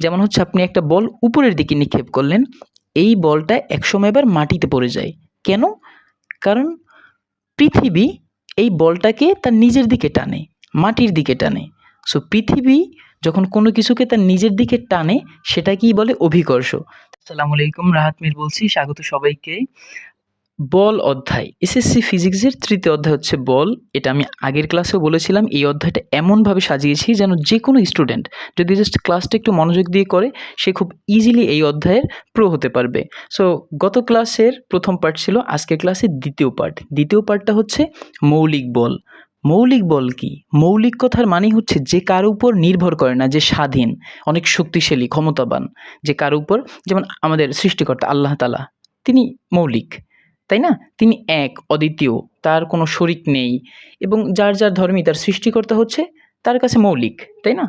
যেমন হচ্ছে আপনি একটা বল উপরের দিকে নিক্ষেপ করলেন, এই বলটা একসময় এবার মাটিতে পড়ে যায়। কেন? কারণ পৃথিবী এই বলটাকে তার নিজের দিকে টানে, মাটির দিকে টানে। সো পৃথিবী যখন কোনো কিছুকে তার নিজের দিকে টানে, সেটাকেই বলে অভিকর্ষ। আসসালামু আলাইকুম, রাহাত মির বলছি, স্বাগত সবাইকে। বল অধ্যায়। এসএসসি ফিজিক্সের তৃতীয় অধ্যায় হচ্ছে বল। এটা আমি আগের ক্লাসেও বলেছিলাম, এই অধ্যায়টা এমনভাবে সাজিয়েছি যেন যে কোনো স্টুডেন্ট যদি জাস্ট ক্লাসটা একটু মনোযোগ দিয়ে করে, সে খুব ইজিলি এই অধ্যায়ের প্রো হতে পারবে। সো গত ক্লাসের প্রথম পার্ট ছিল, আজকের ক্লাসের দ্বিতীয় পার্ট দ্বিতীয় পার্টটা হচ্ছে মৌলিক বল। মৌলিক বল কি? মৌলিক কথার মানে হচ্ছে যে কার উপর নির্ভর করে না, যে স্বাধীন, অনেক শক্তিশালী, ক্ষমতাবান, যে কার উপর, যেমন আমাদের সৃষ্টিকর্তা আল্লাহ তালা তিনি মৌলিক। তাই না? তিনি এক, অদ্বিতীয়, তার কোনো শরিক নেই এবং যার যার ধর্মই তার সৃষ্টিকর্তা হচ্ছে, তার কাছে মৌলিক, তাই না?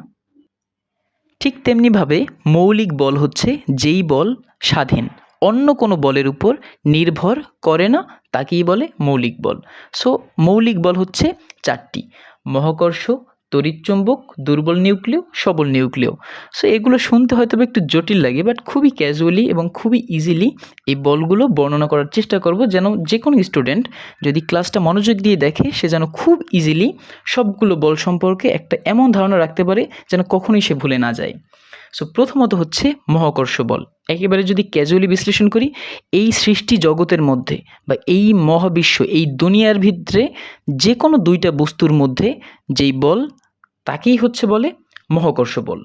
ঠিক তেমনিভাবে মৌলিক বল হচ্ছে যেই বল স্বাধীন। অন্য কোনো বলের উপর নির্ভর করে না, তাকেই বলে মৌলিক বল। সো মৌলিক বল হচ্ছে চারটি, মহাকর্ষ তড়িৎচুম্বক দুর্বল নিউক্লিয়, সবল নিউক্লিয়। সো এগুলো শুনতে হয়তো একটু জটিল লাগে বাট খুবই ক্যাজুয়ালি এবং খুবই ইজিলি এই বলগুলো বর্ণনা করার চেষ্টা করব যেন যে কোনো স্টুডেন্ট যদি ক্লাসটা মনোযোগ দিয়ে দেখে, সে যেন খুব ইজিলি সবগুলো বল সম্পর্কে একটা এমন ধারণা রাখতে পারে যেন কখনোই সে ভুলে না যায়। সো প্রথমত হচ্ছে মহাকর্ষ বল। একেবারে যদি ক্যাজুয়ালি বিশ্লেষণ করি, এই সৃষ্টি জগতের মধ্যে বা এই মহাবিশ্ব, এই দুনিয়ার ভিতরে যে কোনো দুইটা বস্তুর মধ্যে যেই বল তাকেই হচ্ছে বলে মহাকর্ষ বল।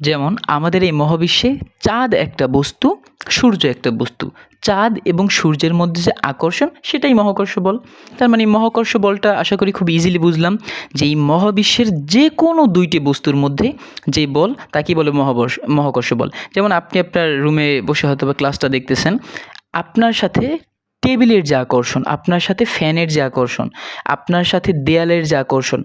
যেমন আমাদের এই মহাবিশ্বে চাঁদ একটা বস্তু, সূর্য একটা বস্তু। চাঁদ এবং সূর্যের মধ্যে যে আকর্ষণ, সেটাই মহাকর্ষ বল। তার মানে মহাকর্ষ বলটা আশা করি খুব ইজিলি বুঝলাম যে এই মহাবিশ্বের যে কোনো দুইটি বস্তুর মধ্যে যে বল, তাকেই বলে মহাবর্ষ মহাকর্ষ বল। যেমন আপনি আপনার রুমে বসে হয়তো বা ক্লাসটা দেখতেছেন, আপনার সাথে টেবিলের যে আকর্ষণ, আপনার সাথে ফ্যানের যে আকর্ষণ, আপনার সাথে দেয়ালের যে আকর্ষণ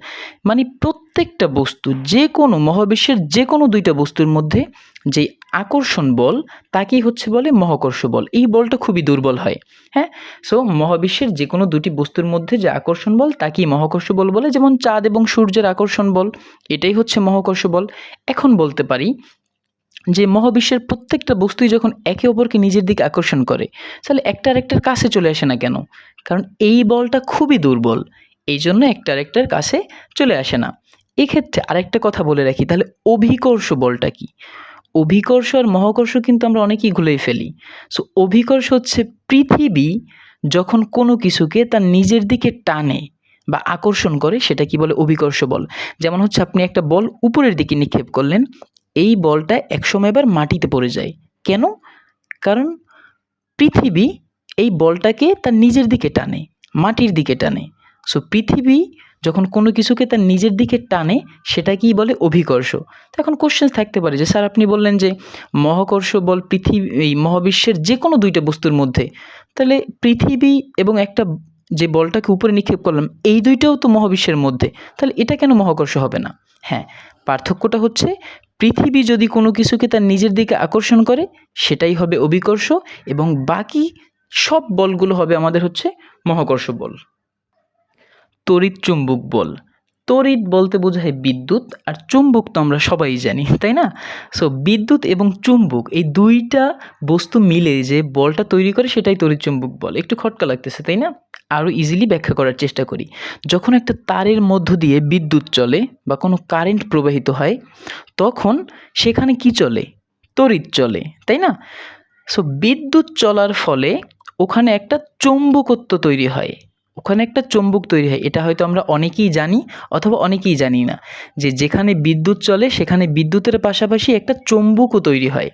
মানে প্রত্যেকটা বস্তু যে কোনো মহাবিশ্বের যে কোনো দুইটা বস্তুর মধ্যে যেই আকর্ষণ বল, তাকেই হচ্ছে বলে মহাকর্ষ বল। এই বলটা খুবই দুর্বল হয় হ্যাঁ? সো মহাবিশ্বের যে কোনো দুটি বস্তুর মধ্যে যে আকর্ষণ বল, তাকেই মহাকর্ষ বল বলে, যেমন চাঁদ এবং সূর্যের আকর্ষণ বল, এটাই হচ্ছে মহাকর্ষ বল। এখন বলতে পারি যে মহাবিশ্বের প্রত্যেকটা বস্তুই যখন একে অপরকে নিজের দিকে আকর্ষণ করে, তাহলে একটা আরেকটার কাছে চলে আসে না কেন? কারণ এই বলটা খুবই দুর্বল এই জন্য একটা আরেকটার কাছে চলে আসে না। এক্ষেত্রে আরেকটা কথা বলে রাখি, তাহলে অভিকর্ষ বলটা কি? অভিকর্ষ আর মহাকর্ষ কিন্তু আমরা অনেকেই ভুলেই ফেলি। সো অভিকর্ষ হচ্ছে পৃথিবী যখন কোনো কিছুকে তার নিজের দিকে টানে বা আকর্ষণ করে, সেটা কি বলে? অভিকর্ষ বল। যেমন হচ্ছে আপনি একটা বল উপরের দিকে নিক্ষেপ করলেন এই বলটা একসময় এবার মাটিতে পড়ে যায়। কেন? কারণ পৃথিবী এই বলটাকে তার নিজের দিকে টানে, মাটির দিকে টানে। সো পৃথিবী যখন কোনো কিছুকে তার নিজের দিকে টানে, সেটাকেই বলে অভিকর্ষ। তো এখন কোশ্চেন থাকতে পারে যে, স্যার আপনি বললেন যে, মহাকর্ষ বল পৃথিবী, এই মহাবিশ্বের যে কোনো দুইটা বস্তুর মধ্যে। তাহলে পৃথিবী এবং একটা যে বলটাকে উপরে নিক্ষেপ করলাম, এই দুইটাও তো মহাবিশ্বের মধ্যে। তাহলে এটা কেন মহাকর্ষ হবে না? হ্যাঁ পার্থক্যটা হচ্ছে পৃথিবী যদি কোনো কিছুকে তার নিজের দিকে আকর্ষণ করে, সেটাই হবে অভিকর্ষ এবং বাকি সব বলগুলো হবে আমাদের হচ্ছে মহাকর্ষ বল। তড়িৎ চুম্বক বল। তড়িৎ বলতে বোঝায় বিদ্যুৎ আর চুম্বক তো আমরা সবাই জানি, তাই না? সো বিদ্যুৎ এবং চুম্বক, এই দুইটা বস্তু মিলে যে বলটা তৈরি করে সেটাই তড়িৎ চুম্বক বল। একটু খটকা লাগতেছে, তাই না? আরও ইজিলি ব্যাখ্যা করার চেষ্টা করি। যখন একটা তারের মধ্য দিয়ে বিদ্যুৎ চলে বা কোনো কারেন্ট প্রবাহিত হয়, তখন সেখানে কি চলে? তড়িৎ চলে, তাই না? সো বিদ্যুৎ চলার ফলে ওখানে একটা চৌম্বকত্ব তৈরি হয়। ওখানে একটা চুম্বক তৈরি হয়। এটা হয়তো আমরা অনেকেই জানি অথবা অনেকেই জানি না যে যেখানে বিদ্যুৎ চলে, সেখানে বিদ্যুতের পাশাপাশি একটা চুম্বকও তৈরি হয়।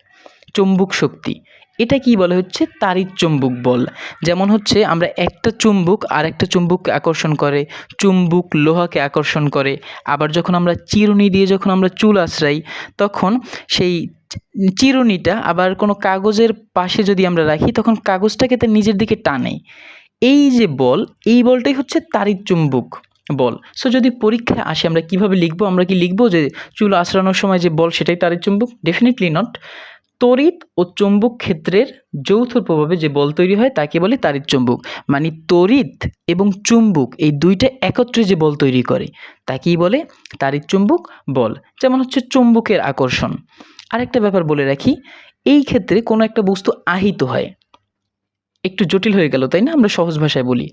চুম্বক শক্তি। এটা কি বলে হচ্ছে? তাড়িৎ চুম্বক বল। যেমন হচ্ছে আমরা একটা চুম্বক আর একটা চুম্বককে আকর্ষণ করে, চুম্বক লোহাকে আকর্ষণ করে। আবার যখন আমরা চিরুনি দিয়ে যখন আমরা চুল আশ্রাই তখন সেই চিরুনিটা আবার কোনো কাগজের পাশে যদি আমরা রাখি, তখন কাগজটাকে তার নিজের দিকে টানে। এই যে বল, এই বলটাই হচ্ছে তাড়িৎ চুম্বক বল। সো যদি পরীক্ষায় আসে, আমরা কীভাবে লিখব? আমরা কি লিখব যে চুল আশ্রানোর সময় যে বল, সেটাই তাড়িৎ চুম্বক ডেফিনেটলি নট তড়িৎ ও চৌম্বক ক্ষেত্রের যৌথ প্রভাবে যে বল তৈরি হয়, তাকে বলে তাড়িৎ চুম্বক মানে তড়িৎ এবং চুম্বক, এই দুইটা একত্রে যে বল তৈরি করে, তাকেই বলে তাড়িৎ চুম্বক বল। যেমন হচ্ছে চুম্বকের আকর্ষণ। আরেকটা ব্যাপার বলে রাখি, এই ক্ষেত্রে কোনো একটা বস্তু আহিত হয়। একটু জটিল হয়ে গেল, তাই না? আমরা সহজ ভাষায় বলি।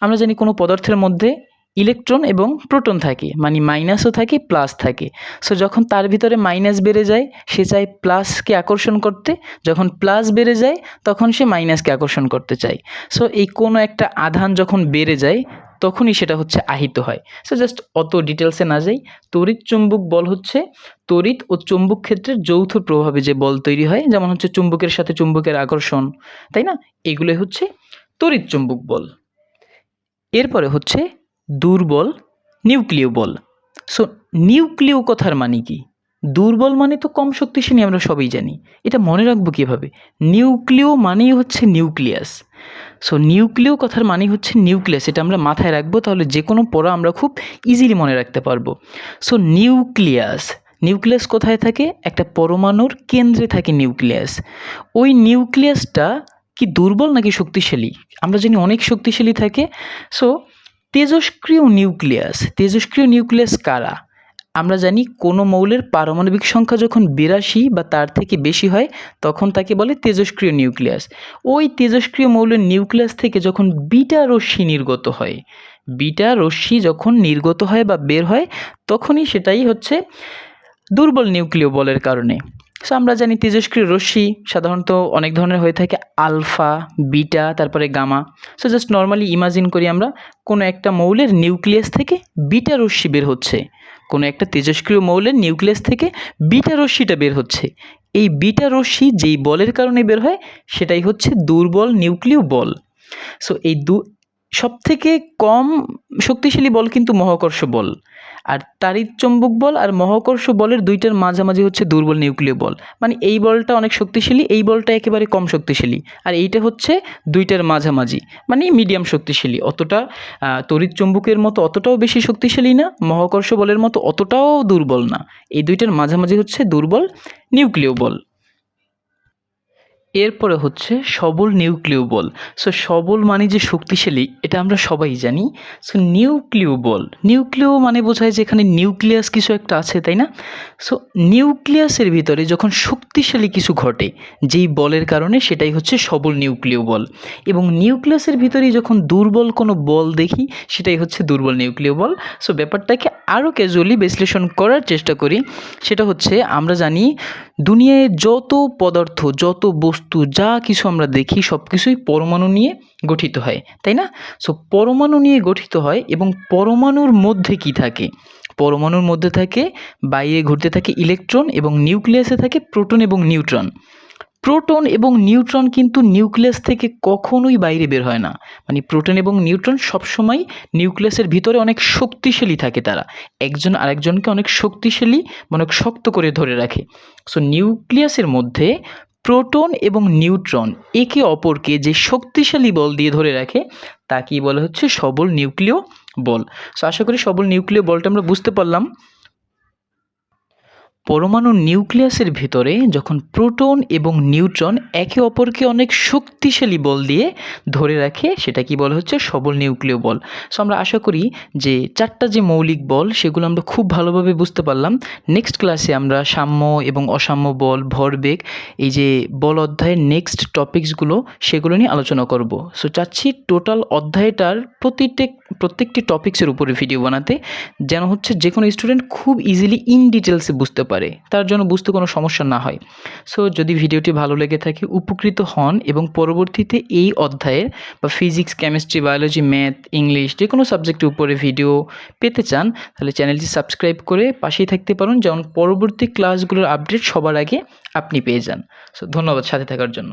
আমরা জানি কোনো পদার্থের মধ্যে ইলেকট্রন এবং প্রোটন থাকে মানে মাইনাসও থাকে, প্লাস থাকে। সো যখন তার ভিতরে মাইনাস বেড়ে যায়, সে চায় প্লাসকে আকর্ষণ করতে। যখন প্লাস বেড়ে যায়, তখন সে মাইনাসকে আকর্ষণ করতে চায়। সো এই কোনো একটা আধান যখন বেড়ে যায় তখনই সেটা হচ্ছে আহিত হয়। সো জাস্ট অত ডিটেলসে না যাই। তড়িৎ চুম্বক বল হচ্ছে, তড়িৎ ও চুম্বক ক্ষেত্রের যৌথ প্রভাবে যে বল তৈরি হয়, যেমন হচ্ছে চুম্বকের সাথে চুম্বকের আকর্ষণ, তাই না? এগুলোই হচ্ছে তড়িৎ চুম্বক বল। এরপরে হচ্ছে দুর্বল নিউক্লিয় বল। সো নিউক্লিয় কথার মানে কি? দুর্বল মানে তো কম শক্তিশালী আমরা সবাই জানি। এটা মনে রাখব কীভাবে? নিউক্লিয় মানেই হচ্ছে নিউক্লিয়াস। সো নিউক্লিয় কথার মানে হচ্ছে নিউক্লিয়াস এটা আমরা মাথায় রাখব, তাহলে যে কোনো পড়া আমরা খুব ইজিলি মনে রাখতে পারব। সো নিউক্লিয়াস নিউক্লিয়াস কোথায় থাকে? একটা পরমাণুর কেন্দ্রে থাকে নিউক্লিয়াস ওই নিউক্লিয়াসটা কি দুর্বল নাকি শক্তিশালী? আমরা জানি অনেক শক্তিশালী থাকে। সো তেজস্ক্রিয় নিউক্লিয়াস তেজস্ক্রিয় নিউক্লিয়াস কারা? আমরা জানি কোনো মৌলের পারমাণবিক সংখ্যা যখন বিরাশি বা তার থেকে বেশি হয়, তখন তাকে বলে তেজস্ক্রিয় নিউক্লিয়াস। ওই তেজস্ক্রিয় মৌলের নিউক্লিয়াস থেকে যখন বিটা রশ্মি নির্গত হয়, বিটা রশ্মি যখন নির্গত হয় বা বের হয়, তখনই সেটাই হচ্ছে দুর্বল নিউক্লিয় বলের কারণে। সো আমরা জানি তেজস্ক্রিয় রশ্মি সাধারণত অনেক ধরনের হয়ে থাকে, আলফা, বিটা, তারপরে gamma. So just normally imagine করি আমরা কোনো একটা মৌলের নিউক্লিয়াস থেকে বিটা রশ্মি বের হচ্ছে। কোনো একটা তেজস্ক্রিয় মৌলের নিউক্লিয়াস থেকে বিটা রশ্মিটা বের হচ্ছে। এই বিটা রশ্মি যেই বলের কারণে বের হয়, সেটাই হচ্ছে দুর্বল নিউক্লিয় বল। সো এই দু সবথেকে কম শক্তিশালী বল কিন্তু মহাকর্ষ বল। আর তারই চৌম্বক বল আর মহাকর্ষ বলের দুইটার মাঝামাঝি হচ্ছে দুর্বল নিউক্লিয় বল। মানে এই বলটা অনেক শক্তিশালী, এই বলটা একেবারে কম শক্তিশালী। আর এইটা হচ্ছে দুইটার মাঝামাঝি মানে মিডিয়াম শক্তিশালী। অতটা তড়িৎ চম্বুকের মতো অতটাও বেশি শক্তিশালী না, মহাকর্ষ বলের মতো অতটাও দুর্বল না। এই দুইটার মাঝামাঝি হচ্ছে দুর্বল নিউক্লিয় বল। এরপরে হচ্ছে সবল নিউক্লিয় বল সো সবল মানে যে শক্তিশালী, এটা আমরা সবাই জানি। সো নিউক্লিয় বল মানে বোঝায় যে এখানে নিউক্লিয়াস কিছু একটা আছে, তাই না? সো নিউক্লিয়াসের ভিতরে যখন শক্তিশালী কিছু ঘটে, যেই বলের কারণে সেটাই হচ্ছে সবল নিউক্লিয় বল এবং নিউক্লিয়াসের ভিতরেই যখন দুর্বল কোনো বল দেখি, সেটাই হচ্ছে দুর্বল নিউক্লিয় বল সো ব্যাপারটাকে আরও ক্যাজুয়ালি বিশ্লেষণ করার চেষ্টা করি। সেটা হচ্ছে, আমরা জানি, দুনিয়ায় যত পদার্থ, যত বস্তু যা কিছু আমরা দেখি সব কিছুই পরমাণু নিয়ে গঠিত হয়, তাই না? সো পরমাণু নিয়ে গঠিত হয় এবং পরমাণুর মধ্যে কি থাকে? পরমাণুর মধ্যে থাকে, বাইরে ঘুরতে থাকে ইলেকট্রন এবং নিউক্লিয়াসে থাকে প্রোটন এবং নিউট্রন প্রোটন এবং নিউট্রন কিন্তু নিউক্লিয়াস থেকে কখনোই বাইরে বের হয় না। মানে প্রোটন এবং নিউট্রন সবসময় নিউক্লিয়াসের ভিতরে অনেক শক্তিশালী থাকে তারা। একজন আরেকজনকে অনেক শক্তিশালী অনেক শক্ত করে ধরে রাখে। সো নিউক্লিয়াসের মধ্যে প্রোটন এবং নিউট্রন একে অপরকে যে শক্তিশালী বল দিয়ে ধরে রাখে তাকেই বলা হচ্ছে? সবল নিউক্লিয় বল। সো আশা করি সবল নিউক্লিয় বলটা আমরা বুঝতে পারলাম। পরমাণুর নিউক্লিয়াসের ভিতরে যখন প্রোটন এবং নিউট্রন একে অপরকে অনেক শক্তিশালী বল দিয়ে ধরে রাখে, সেটা কি বলা হচ্ছে? সবল নিউক্লিয় বল। সো আমরা আশা করি যে চারটা যে মৌলিক বল, সেগুলো আমরা খুব ভালোভাবে বুঝতে পারলাম। নেক্সট ক্লাসে আমরা সাম্য এবং অসাম্য বল ভরবেগ এই যে বল অধ্যায়ের নেক্সট টপিকসগুলো সেগুলো নিয়ে আলোচনা করব। সো চাচ্ছি টোটাল অধ্যায়টার প্রতিটি, প্রত্যেকটি টপিক্সের উপরে ভিডিও বানাতে, যেন হচ্ছে যে কোনো স্টুডেন্ট খুব ইজিলি ইন ডিটেলসে বুঝতে পারে, তার জন্য বুঝতে কোনো সমস্যা না হয়। সো যদি ভিডিওটি ভালো লেগে থাকে, উপকৃত হন এবং পরবর্তীতে এই অধ্যায়ের বা physics chemistry biology math English যে কোনো সাবজেক্টের উপরে ভিডিও পেতে চান, তাহলে চ্যানেলটি সাবস্ক্রাইব করে পাশেই থাকতে পারেন, যেমন পরবর্তী ক্লাসগুলোর আপডেট সবার আগে আপনি পেয়ে যান। সো ধন্যবাদ সাথে থাকার জন্য।